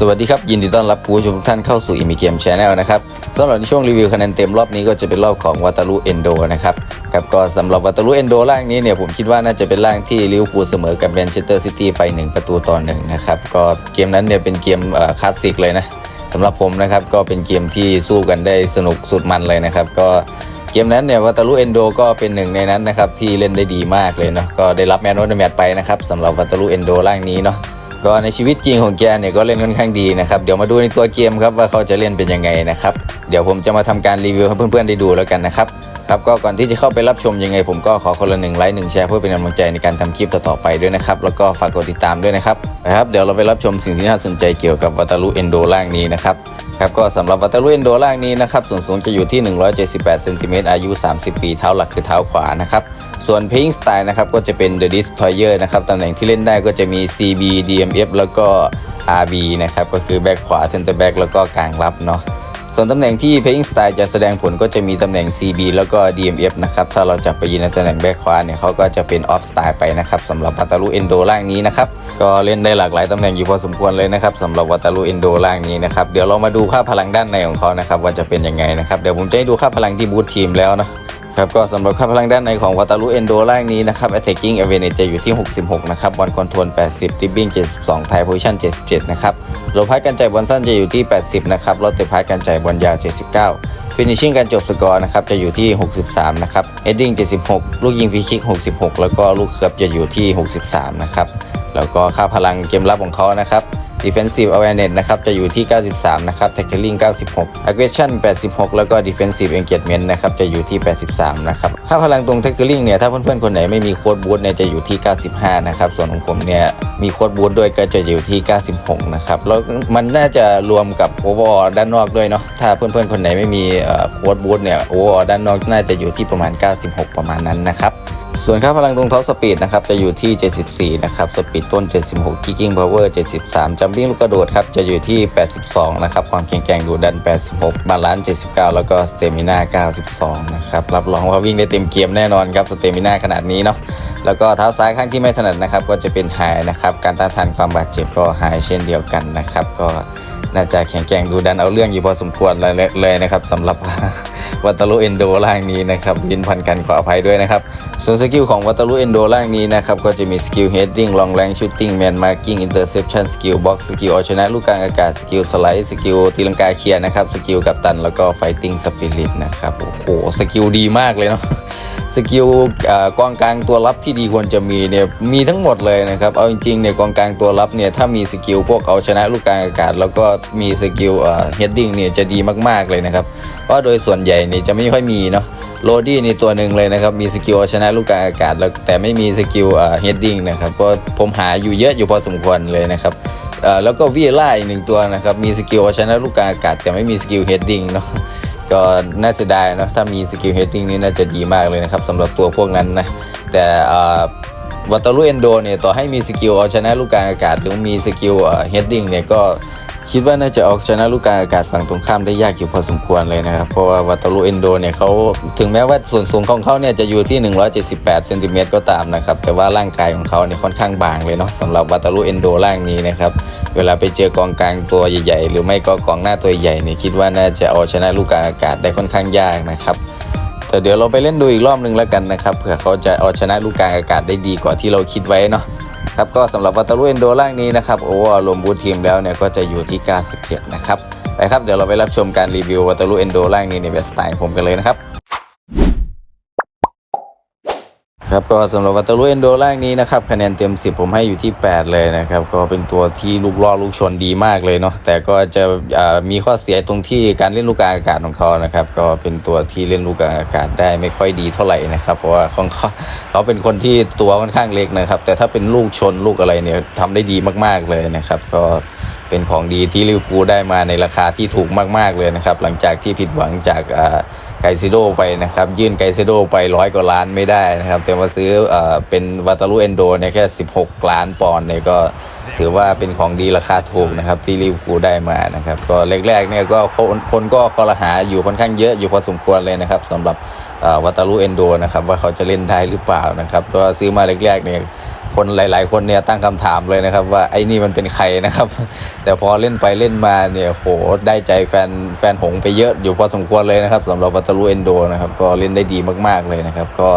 สวัสดีครับ ยินดีต้อนรับผู้ชมทุกท่านเข้าสู่อิมิเกมชาแนลนะครับสำหรับในช่วงรีวิวคะแนนเต็มรอบนี้ก็จะเป็นรอบของวัตารุเอนโดนะครับครับก็สำหรับวัตารุเอนโดร่างนี้เนี่ยผมคิดว่าน่าจะเป็นร่างที่ลิเวอร์พูลเสมอกับแมนเชสเตอร์ซิตี้ไป 1 ประตูต่อหนึ่งนะครับก็เกมนั้นเนี่ยเป็นเกมอ่อคลาสสิกเลยนะสำหรับผมนะครับก็เป็นเกมที่สู้กันได้สนุกสุดมันเลยนะครับก็เกมนั้นเนี่ยวัตารุเอนโดก็เป็นหนึ่งในนั้นนะครับที่เล่นได้ดีมากเลยเนาะก็ได้รับแมนโนเดแมตไปนะครับสำหรับวัตารุเอนโดร่างนี้เนาะ ก็ในชีวิตจริงของแกเนี่ยก็เล่นค่อนข้างดีนะครับเดี๋ยวมาดูในตัวเกมครับว่าเขาจะเล่นเป็นยังไงนะครับเดี๋ยวผมจะมาทำการรีวิวให้เพื่อนๆได้ดูแล้วกันนะครับครับก็ก่อนที่จะเข้าไปรับชมยังไง ผมก็ขอคนละหนึ่งไลค์หนึ่งแชร์เพื่อเป็นกำลังใจในการทำคลิปต่อๆไปด้วยนะครับแล้วก็ฝากกดติดตามด้วยนะครับนะครับเดี๋ยวเราไปรับชมสิ่งที่น่าสนใจเกี่ยวกับวัตารุเอนโดร่างนี้นะครับครับก็สำหรับวัตารุเอนโดร่างนี้นะครับส่วนสูงจะอยู่ที่ 178เซนติเมตรอายุ 30 ปีเท้าหลักคือเท้าขวานะครับ ส่วน playing style นะครับก็จะเป็น The Destroyer นะครับตำแหน่งที่เล่นได้ก็จะมี CB DMF แล้วก็ RB นะครับก็คือแบ็คขวา center back แล้วก็กลางรับเนาะส่วนตำแหน่งที่ playing style จะแสดงผลก็จะมีตำแหน่ง CB แล้วก็ DMF นะครับถ้าเราจับไปยืนในตำแหน่งแบ็คขวาเนี่ยเขาก็จะเป็น off style ไปนะครับสำหรับวัตารุเอนโดร่างนี้นะครับก็เล่นได้หลากหลายตำแหน่งอยู่พอสมควรเลยนะครับสำหรับวัตารุเอนโดร่างนี้นะครับเดี๋ยวเรามาดูค่าพลังด้านในของเขานะครับว่าจะเป็นยังไงนะครับเดี๋ยวผมจะให้ดูค่าพลังที่บูททีมแล้วนะ ครับก็สำหรับค่าพลังด้านในของวัตารุเอนโดร่างนี้นะครับ attacking awareness จะอยู่ที่ 66 นะครับบอลคอนโทรล 80 dribbling 72 tie position 77 นะครับโลพาสการจ่ายบอลสั้นจะอยู่ที่ 80 นะครับแล้วเตะพาสการจ่ายบอลยาว 79 finishing การจบสกอร์นะครับจะอยู่ที่ 63 นะครับ heading 76 ลูกยิงฟรีคิก 66 แล้วก็ลูกเขือบจะอยู่ที่ 63 นะครับแล้วก็ค่าพลังเกมรับของเขานะครับ defensive awareness นะครับจะอยู่ที่ 93 นะครับ tackling 96 aggression 86 แล้วก็ defensive engagement นะครับจะอยู่ที่ 83 นะครับค่าพลังตรง tackling เนี่ยถ้าเพื่อนๆ คนไหนไม่มีโค้ดบูทเนี่ยจะอยู่ที่ 95 นะครับ ส่วนของผมเนี่ยมีโค้ดบูทด้วยก็จะอยู่ที่ 96 นะครับแล้วมันน่าจะรวมกับ overall ด้านนอกด้วยเนาะถ้าเพื่อนๆ คนไหนไม่มีโค้ดบูทเนี่ย overall ด้านนอกน่าจะอยู่ที่ประมาณ 96 ประมาณนั้นนะครับ ส่วนค่าพลังตรงท็อปสปีดนะครับจะอยู่ที่ 74 นะครับสปีดต้น 76 kicking power 73 jumping ลูกกระโดดครับจะอยู่ที่ 82 นะครับความแข็งแกร่งดูดัน 86 บาลานซ์ 79 แล้วก็สเตมิน่า 92 นะครับรับรองว่าวิ่งได้เต็มเกมแน่นอนครับสเตมิน่าขนาดนี้เนาะแล้วก็เท้าซ้ายข้างที่ไม่ถนัดนะครับก็จะเป็นไฮนะครับการต้านทานความบาดเจ็บก็ไฮเช่นเดียวกันนะครับก็ น่าจะแข็งแกร่งดูดันเอาเรื่องอยู่พอสมควรเลยเลยนะครับสำหรับวัตารุเอนโดร่างนี้นะครับยินพันกันขออภัยด้วยนะครับ ส่วนสกิลของวัตารุเอนโดร่างนี้นะครับ ก็จะมีสกิลเฮดดิ้งลองแรงชูตติ้งแมนมาร์กิ้งอินเตอร์เซปชันสกิลบ็อกสกิลเอาชนะลูกกลางอากาศสกิลสไลด์สกิลตีลังกาเคลียร์นะครับสกิลกับตันแล้วก็ไฟติ้งสปิริตนะครับโอ้โหสกิลดีมากเลยเนาะ กิลเอ่อกองกลางตัวรับที่ดีควรจะมีเนี่ยมีทั้งหมดเลยนะครับ เอาจริงๆเนี่ยกองกลางตัวรับเนี่ยถ้ามีสกิลพวกเอาชนะลูกกลางอากาศ แล้วก็มีสกิลเอ่อเฮดดิ้งเนี่ยจะดีมากๆเลยนะครับเพราะโดยส่วนใหญ่เนี่ยจะไม่ค่อยมีเนาะโรดี้นี่ตัวหนึ่งเลยนะครับ มีสกิลเอาชนะลูกกลางอากาศแล้วแต่ไม่มีสกิลเอ่อเฮดดิ้งนะครับก็ผมหาอยู่เยอะอยู่พอสมควรเลยนะครับเอ่อแล้วก็วีล่าอีกหนึ่งตัวนะครับมีสกิลเอาชนะลูกกลางอากาศ แต่ไม่มีสกิลเฮดดิ้งเนาะ ก็น่าเสียดายนะถ้ามีสกิลเฮดดิ้งนี่น่าจะดีมากเลยนะครับสำหรับตัวพวกนั้นนะ แต่วัตลุเอนโดเนี่ยต่อให้มีสกิลเอาชนะลูกกลางอากาศหรือมีสกิลเฮดดิ้งเนี่ยก็ คิดว่าน่าจะเอาชนะลูกกลางอากาศฝั่งตรงข้ามได้ยากอยู่พอสมควรเลยนะครับ เพราะว่าวัตารุเอนโดเนี่ยเขาถึงแม้ว่าส่วนสูงของเขาเนี่ยจะอยู่ที่ 178เซนติเมตรก็ตามนะครับ แต่ว่าร่างกายของเขาเนี่ยค่อนข้างบางเลยเนาะสำหรับวัตารุเอนโดร่างนี้นะครับ เวลาไปเจอกองกลางตัวใหญ่ๆ หรือไม่ก็กองหน้าตัวใหญ่เนี่ยคิดว่าน่าจะเอาชนะลูกกลางอากาศได้ค่อนข้างยากนะครับแต่เดี๋ยวเราไปเล่นดูอีกรอบหนึ่งแล้วกันนะครับเผื่อเขาจะเอาชนะลูกกลางอากาศได้ดีกว่าที่เราคิดไว้เนาะ ครับก็สำหรับวัตารุเอนโดร่างนี้นะครับโอ้รวมบูททีมแล้วเนี่ยก็จะอยู่ที่97นะครับไปครับเดี๋ยวเราไปรับชมการรีวิววัตารุเอนโดร่างนี้ในแบบสไตล์ผมกันเลยนะครับ ครับก็สำหรับวัตเตอร์เอนโดร่างนี้นะครับคะแนนเต็ม 10 ผมให้อยู่ที่ 8 เลยนะครับ ก็เป็นตัวที่ลูกล่อลูกชนดีมากเลยเนาะแต่ก็จะมีข้อเสียตรงที่การเล่นลูกกลางอากาศของเขานะครับ ก็เป็นตัวที่เล่นลูกกลางอากาศได้ไม่ค่อยดีเท่าไหร่นะครับ เพราะว่าของเขาเขาเป็นคนที่ตัวค่อนข้างเล็กนะครับ แต่ถ้าเป็นลูกชนลูกอะไรเนี่ยทำได้ดีมากๆเลยนะครับ ก็เป็นของดีที่ลิเวอร์พูลได้มาในราคาที่ถูกมาก ๆเลยนะครับ หลังจากที่ผิดหวังจากอ่า ไกซิโดไปนะครับ ยื่นไกซิโดไปร้อยกว่าล้านไม่ได้นะครับ แต่มาซื้อเอเป็นวาตารุเอนโดเนี่ยแค่ 16 ล้านปอนด์เนี่ยก็ถือว่าเป็นของดีราคาถูกนะครับ ที่ลิเวอร์พูลได้มานะครับ ก็แรกๆเนี่ยก็คนคนก็คอรหาอยู่ค่อนข้างเยอะอยู่พอสมควรเลยนะครับสำหรับวาตารุเอนโดนะครับว่าเขาจะเล่นได้หรือเปล่านะครับเพราะว่าซื้อมาแรกๆเนี่ย คนหลาย ๆ คนเนี่ยตั้งคำถามเลยนะครับ ว่าไอ้นี่มันเป็นใครนะครับ แต่พอเล่นไปเล่นมาเนี่ยโหได้ใจแฟนแฟนหงไปเยอะอยู่พอสมควรเลยนะครับสำหรับวัตารุเอนโดนะครับ ก็เล่นได้ดีมากๆเลยนะครับ ก็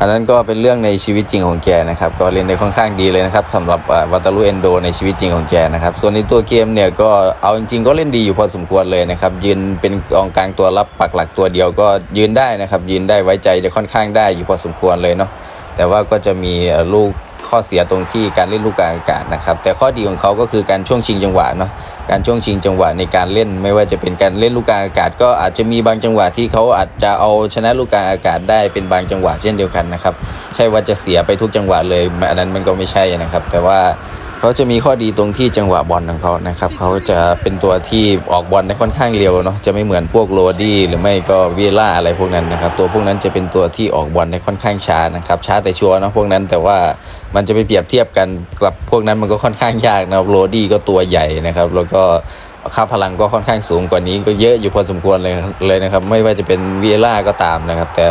อันนั้นก็เป็นเรื่องในชีวิตจริงของแกนะครับ ก็เล่นได้ค่อนข้างดีเลยนะครับสำหรับวัตารุเอนโดในชีวิตจริงของแกนะครับ ส่วนในตัวเกมเนี่ยก็เอาจริง ๆ ก็เล่นดีอยู่พอสมควรเลยนะครับ ยืนเป็นกองกลางตัวรับปักหลักตัวเดียวก็ยืนได้นะครับ ยืนได้ไว้ใจจะค่อนข้างได้อยู่พอสมควรเลยเนาะแต่ว่าก็จะมีลูก ข้อเสียตรงที่การเล่นลูกกลางอากาศนะครับ แต่ข้อดีของเขาก็คือการช่วงชิงจังหวะเนาะการช่วงชิงจังหวะในการเล่นไม่ว่าจะเป็นการเล่นลูกกลางอากาศ ก็อาจจะมีบางจังหวะที่เขาอาจจะเอาชนะลูกกลางอากาศได้เป็นบางจังหวะเช่นเดียวกันนะครับ ใช่ว่าจะเสียไปทุกจังหวะเลยอันนั้นมันก็ไม่ใช่นะครับ แต่ว่า เขาจะมีข้อดีตรงที่จังหวะบอลของเขานะครับเขาจะเป็นตัวที่ออกบอลได้ค่อนข้างเร็วเนาะจะไม่เหมือนพวกโรดี้หรือไม่ก็วีล่าอะไรพวกนั้นนะครับตัวพวกนั้นจะเป็นตัวที่ออกบอลได้ค่อนข้างช้านะครับช้าแต่ชัวร์เนาะพวกนั้นแต่ว่ามันจะไปเปรียบเทียบกันกับพวกนั้นมันก็ค่อนข้างยากนะครับโรดี้ก็ตัวใหญ่นะครับแล้วก็ ค่าพลังก็ค่อนข้างสูงกว่านี้ก็เยอะอยู่พอสมควรเลยเลยนะครับ ไม่ว่าจะเป็นเวีล่าก็ตามนะครับ แต่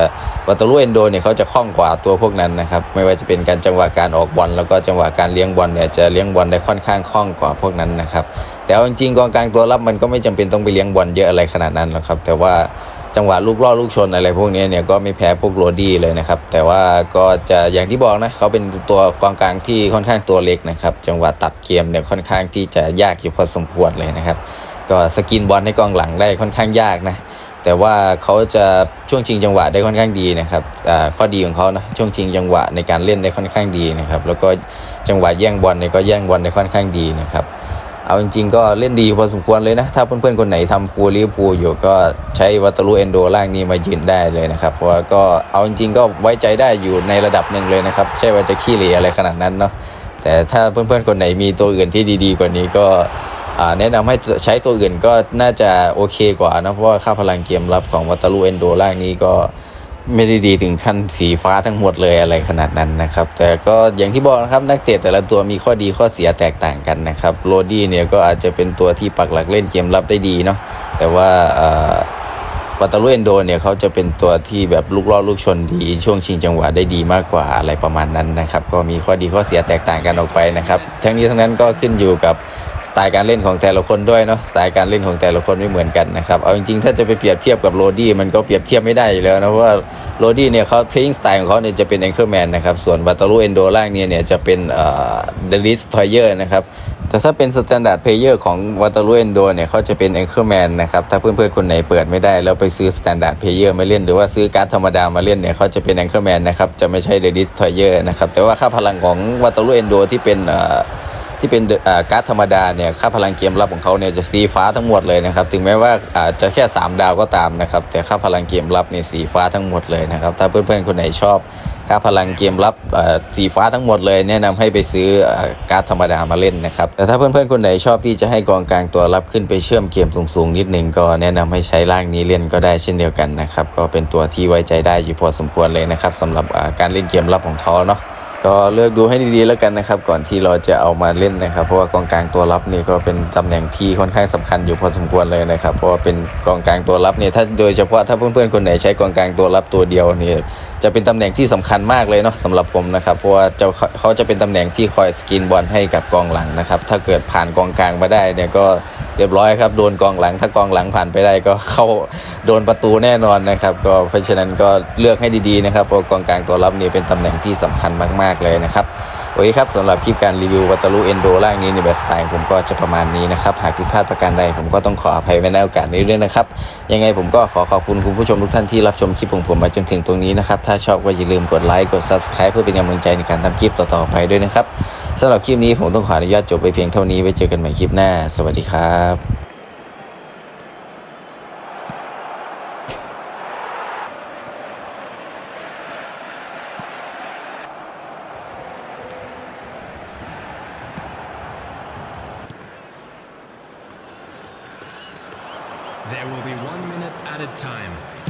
วัตลุเอนโดเนี่ยเขาจะคล่องกว่าตัวพวกนั้นนะครับ ไม่ว่าจะเป็นการจังหวะการออกบอลแล้วก็จังหวะการเลี้ยงบอลเนี่ยจะเลี้ยงบอลได้ค่อนข้างคล่องกว่าพวกนั้นนะครับ แต่จริงๆกองกลางตัวรับมันก็ไม่จำเป็นต้องไปเลี้ยงบอลเยอะอะไรขนาดนั้นหรอกครับ แต่ว่า จังหวะลูกล่อลูกชนอะไรพวกนี้เนี่ยก็ไม่แพ้พวกโรดี้เลยนะครับ แต่ว่าก็จะอย่างที่บอกนะเขาเป็นตัวกองกลางที่ค่อนข้างตัวเล็กนะครับ จังหวะตัดเกมเนี่ยค่อนข้างที่จะยากอยู่พอสมควรเลยนะครับ ก็สกินบอลให้กองหลังได้ค่อนข้างยากนะแต่ว่าเขาจะช่วงชิงจังหวะได้ค่อนข้างดีนะครับข้อดีของเขานะช่วงชิงจังหวะในการเล่นได้ค่อนข้างดีนะครับ แล้วก็จังหวะแย่งบอลเนี่ยก็แย่งบอลได้ค่อนข้างดีนะครับ เอาจริง ๆ ก็เล่นดีพอสมควรเลยนะ ถ้าเพื่อนๆ คนไหนทำฟูลิปูอยู่ก็ใช้วัตารุเอนโดล่างนี้มายืนได้เลยนะครับ เพราะว่าก็เอาจริงๆ ก็ไว้ใจได้อยู่ในระดับหนึ่งเลยนะครับ ใช่ว่าจะขี้เหร่อะไรขนาดนั้นเนาะแต่ถ้าเพื่อนๆ คนไหนมีตัวอื่นที่ดีๆ กว่านี้ก็แนะนำให้ใช้ตัวอื่นก็น่าจะโอเคกว่านะเพราะว่าค่าพลังเกมรับของวัตารุเอนโดล่างนี้ก็ ไม่ได้ดีถึงขั้นสีฟ้าทั้งหมดเลยอะไรขนาดนั้นนะครับ แต่ก็อย่างที่บอกนะครับนักเตะแต่ละตัวมีข้อดีข้อเสียแตกต่างกันนะครับโรดี้เนี่ยก็อาจจะเป็นตัวที่ปักหลักเล่นเกมรับได้ดีเนาะแต่ว่าอ่า วัตารุเอนโดเนี่ยเขาจะเป็นตัวที่แบบลูกล่อลูกชนดีช่วงชิงจังหวะได้ดีมากกว่าอะไรประมาณนั้นนะครับ ก็มีข้อดีข้อเสียแตกต่างกันออกไปนะครับ ทั้งนี้ทั้งนั้นก็ขึ้นอยู่กับสไตล์การเล่นของแต่ละคนด้วยเนาะสไตล์การเล่นของแต่ละคนไม่เหมือนกันนะครับเอาจริงๆ ถ้าจะไปเปรียบเทียบกับโรดี้มันก็เปรียบเทียบไม่ได้อยู่แล้วนะเพราะว่าโรดี้เนี่ยเขา playing style ของเขาเนี่ยจะเป็น anchorman นนะครับส่วนวัตารุเอนโดล่างเนี่ยเนี่ยจะเป็นเอ่อ the destroyer นะครับ แต่ถ้าเป็นสแตนดาร์ดเพลเยอร์ของวัตเตอร์ลูเอนโดเนี่ยเขาจะเป็นแองเคอร์แมนนะครับ ถ้าเพื่อนๆ คนไหนเปิดไม่ได้ แล้วไปซื้อสแตนดาร์ดเพลเยอร์มาเล่น หรือว่าซื้อการ์ดธรรมดามาเล่นเนี่ยเขาจะเป็นแองเคอร์แมนนะครับ จะไม่ใช่ The Destroyer นะครับ แต่ว่าค่าพลังของวัตเตอร์ลูเอนโดที่เป็นเอ่อ ที่เป็นการ์ดธรรมดาเนี่ยค่าพลังเกมรับของเขาเนี่ยจะสีฟ้าทั้งหมดเลยนะครับ ถึงแม้ว่าอาจจะแค่ 3 ดาวก็ตามนะครับ แต่ค่าพลังเกมรับเนี่ยสีฟ้าทั้งหมดเลยนะครับ ถ้าเพื่อนๆคนไหนชอบค่าพลังเกมรับสีฟ้าทั้งหมดเลย แนะนำให้ไปซื้ออการ์ดธรรมดามาเล่นนะครับ แต่ถ้าเพื่อนๆคนไหนชอบที่จะให้กองกลางตัวรับขึ้นไปเชื่อมเกมสูงๆนิดหนึ่งก็แนะนำให้ใช้ร่างนี้เล่นก็ได้เช่นเดียวกันนะครับ ก็เป็นตัวที่ไว้ใจได้อยู่พอสมควรเลยนะครับสำหรับการเล่นเกมรับของเขาเนาะ ก็เลือกดูให้ดีๆแล้วกันนะครับ ก่อนที่เราจะเอามาเล่นนะครับ เพราะว่ากองกลางตัวรับนี่ก็เป็นตำแหน่งที่ค่อนข้างสำคัญอยู่พอสมควรเลยนะครับ เพราะว่าเป็นกองกลางตัวรับเนี่ยถ้าโดยเฉพาะถ้าเพื่อนๆคนไหนใช้กองกลางตัวรับตัวเดียวเนี่ยจะเป็นตำแหน่งที่สำคัญมากเลยเนาะสำหรับผมนะครับเพราะว่าเจ้าเขาจะเป็นตำแหน่งที่คอยสกรีนบอลให้กับกองหลังนะครับถ้าเกิดผ่านกองกลางมาได้เนี่ยก็เรียบร้อยครับโดนกองหลังถ้ากองหลังผ่านไปได้ก็เข้าโดนประตูแน่นอนนะครับ ก็เพราะฉะนั้นก็เลือกให้ดีๆนะครับเพราะกองกลางตัวรับนี่เป็นตำแหน่งที่สำคัญมากๆเลยนะครับโอเคครับสำหรับคลิปการรีวิววัตารุเอนโดล่างนี้ในแบบสไตล์ผมก็จะประมาณนี้นะครับ หากผิดพลาดประการใดผมก็ต้องขออภัยไว้ในโอกาสนี้ด้วยนะครับ ยังไงผมก็ขอขอบคุณคุณผู้ชมทุกท่านที่รับชมคลิปของผมมาจนถึงตรงนี้นะครับ ถ้าชอบก็อย่าลืมกดไลค์กด subscribe เพื่อเป็นกำลังใจในการทำคลิปต่อๆไปด้วยนะครับสำหรับคลิปนี้ผมต้องขออนุญาตจบไปเพียงเท่านี้ไว้เจอกันใหม่คลิปหน้า สวัสดีครับ There will be one minute added time.